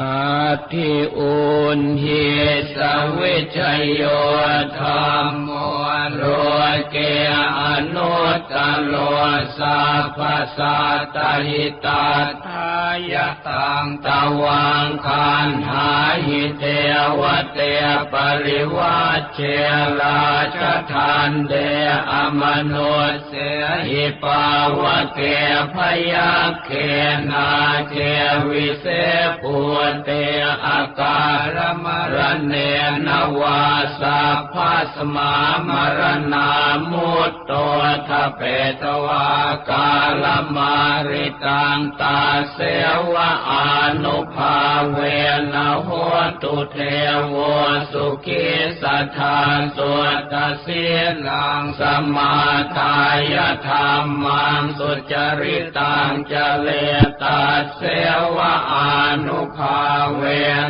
อาทิอุนหิสวิชโยธรรมโมโลเกอนุตตโลสัพสัตตหิตาทายตังตวังคันหาหิเทวเตปริวัชเชราชทานเดอมนุสเสหิปาวเกพยาเขนาเกวิเศ ปุเตอาการมรเนนวาสัพพสมามรณามุตโตทะเปตวากาลมาริตังตาเสวะอนุภาเวนะโหตุเทวสุขิสัทธาสุตเสียลังสมาทายธรรมังสุจริตังเจเลตาเสวะอานุภาเว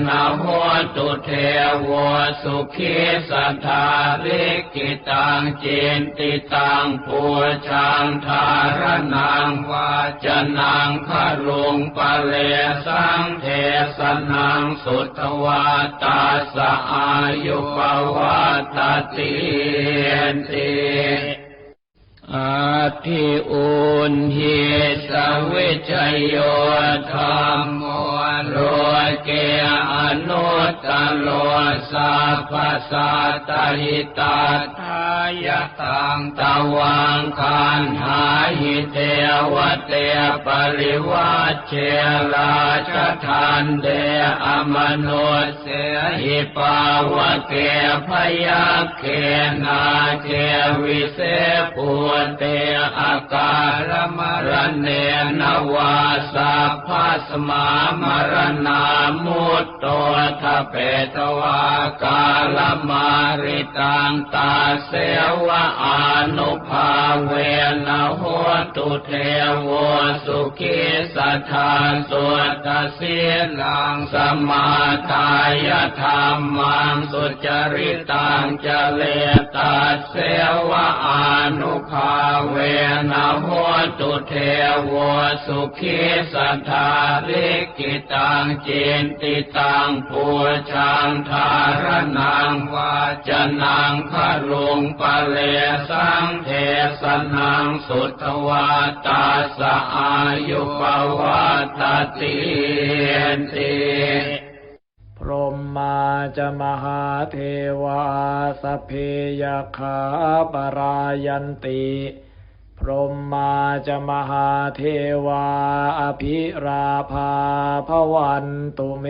นะโหตุเทวสุขิสัทธาลิกิตังจินติตังปูชังทารนังวาจนังคารุงปะเลสังเทสนังสุตวาตาสอายุปวัตตินติ อาทิอุนหิสวิชยโยธรรมโมโลเกอนุตตโลสัพพสัตตหิตาทายตังตวังคันหาหิเทวเตปริวัชเชราชทานเดอมนุสเสหิปาวะเกพยาเขนาเกวิเศปุเตอาการมรเนนวาสัพพสมามรณามุตโตทะเปตวากาลมาริตังตาเสวะอานุภาเวนะโหตุเทวสุขิสัทธาสุตเสียลังสมาทายธรรมังสุจริตังเจเลตาเสวะอานุภาเวนะโหตุเทวสุขิสัทธาลิกิตังจินติตังปูชังทารนังวาจนังคารุงปะเลสังเทสนังสุตวาตาสอายุปวัตตินติพ รหมาจะมหาเทวาสเพยขาปรายันติพรหมาจะมหาเทวาอภิราภาพวันตุเม